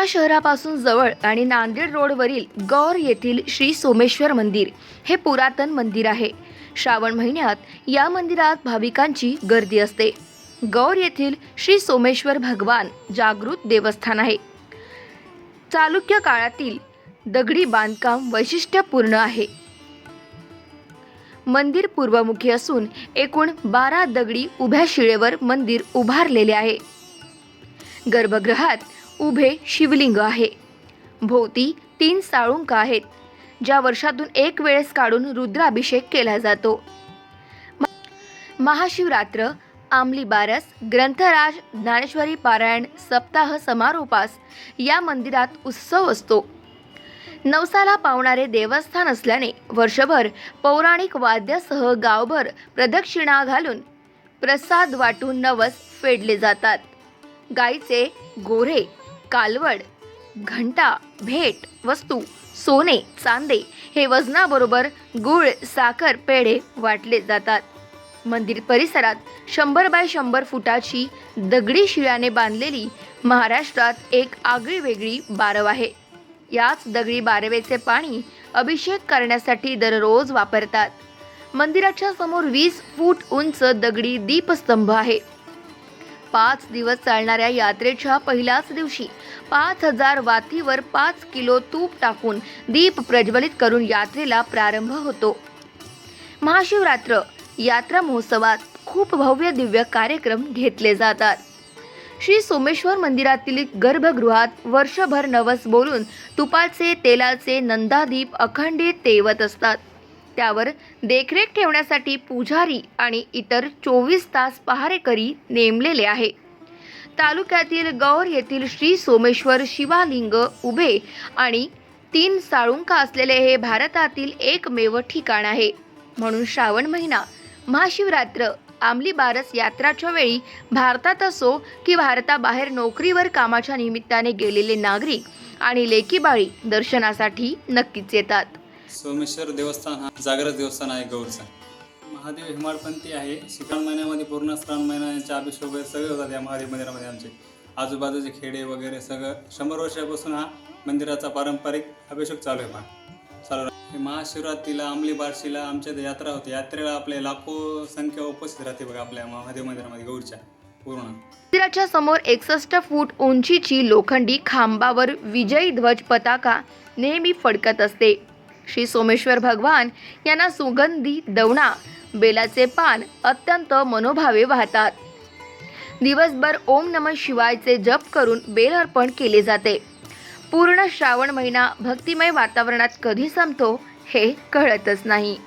पुणा शहरापासून जवळ आणि नांदेड रोडवरील गौर येथील श्री सोमेश्वर मंदिर हे पुरातन मंदिर आहे. श्रावण महिन्यात या मंदिरात भाविकांची गर्दी असते. गौर येथील श्री सोमेश्वर भगवान जागृत देवस्थान आहे. चालुक्य काळातील दगडी बांधकाम वैशिष्ट्यपूर्ण आहे. मंदिर पूर्वमुखी असून एकूण बारा दगडी उभ्या शिळेवर मंदिर उभारलेले आहे. गर्भगृहात उभे शिवलिंग आहे. भोवती तीन साळुंक आहेत ज्या वर्षातून एक वेळेस काढून रुद्राभिषेक केला जातो. महाशिवरात्र आमली बारस ग्रंथराज ज्ञानेश्वरी पारायण सप्ताह समारोपास या मंदिरात उत्सव असतो. नवसाला पावणारे देवस्थान असल्याने वर्षभर पौराणिक वाद्यासह गावभर प्रदक्षिणा घालून प्रसाद वाटून नवस फेडले जातात. गाईचे गोरे कालवड घंटा भेट वस्तू सोने चांदे हे वजनाबरोबर गुळ साखर पेढे वाटले जातात. मंदिर परिसरात शंभर बाय शंभर फुटाची दगडी शिळ्याने बांधलेली महाराष्ट्रात एक आगळी वेगळी बारव आहे. याच दगडी बारवेचे पाणी अभिषेक करण्यासाठी दररोज वापरतात. मंदिराच्या समोर वीस फूट उंच दगडी दीपस्तंभ आहे. पाच दिवस चालणाऱ्या यात्रेच्या पहिल्याच दिवशी पाच हजार वातीवर पाच किलो तूप टाकून दीप प्रज्वलित करून यात्रेला प्रारंभ होतो. महाशिवरात्र यात्रा महोत्सवात खूप भव्य दिव्य कार्यक्रम घेतले जातात. श्री सोमेश्वर मंदिरातील गर्भगृहात वर्षभर नवस बोलून तुपाचे तेलाचे नंदादीप अखंडित तेवत असतात. त्यावर देखरेख ठेवण्यासाठी पुजारी आणि इतर चोवीस तास पहारेकरी नेमलेले आहे. तालुक्यातील गौर येथील श्री सोमेश्वर शिवालिंग उभे आणि तीन साळुंका असलेले हे भारतातील एकमेव ठिकाण आहे. म्हणून श्रावण महिना महाशिवरात्र आमली बारस यात्राच्या वेळी भारतात असो की भारताबाहेर नोकरीवर कामाच्या निमित्ताने गेलेले नागरिक आणि लेकीबाळी दर्शनासाठी नक्कीच येतात. सोमेश्वर देवस्थान हा जागृत देवस्थान आहे गौरचा. महादेव हिमाळपंथी आहे. श्रावण महिन्यामध्ये पूर्ण श्रावण महिन्याचे अभिषेक वगैरे सगळे होतात या महादेव मंदिरामध्ये आमचे. आजूबाजूचे खेडे वगैरे सगळं शंभर वर्षापासून हा मंदिराचा पारंपरिक अभिषेक चालू आहे पहा चालू महाशिवरात्रीला अंमली बारशीला आमच्या यात्रा होते. यात्रेला आपले लाखो संख्या उपस्थित राहते बघा आपल्या महादेव मंदिरामध्ये गौरच्या पूर्ण. मंदिराच्या समोर एकसष्ट फूट उंचीची लोखंडी खांबावर विजयी ध्वज पताका नेहमी फडकत असते. श्री सोमेश्वर भगवान यांना सुगंधी दवणा बेलाचे पान अत्यंत मनोभावे वाहतात. दिवसभर ओम नम शिवायचे जप करून बेल अर्पण केले जाते. पूर्ण श्रावण महिना भक्तिमय वातावरणात कधी संपतो हे कळतच नाही.